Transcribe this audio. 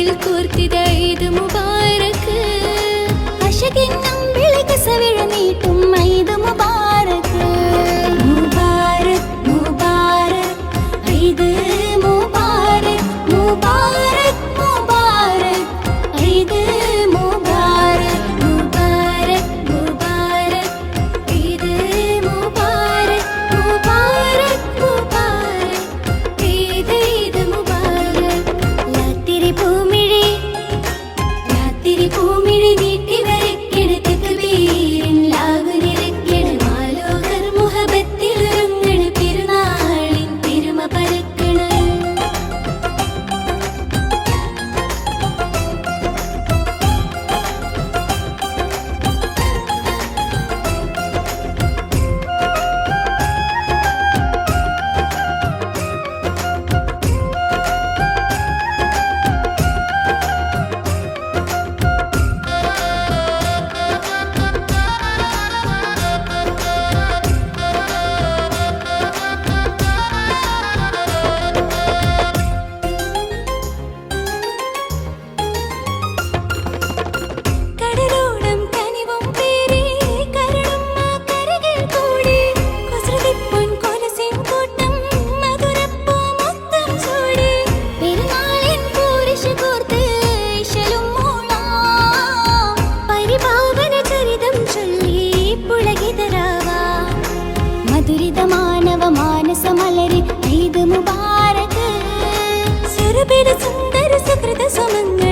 கோயில் கோர்த்திட zaman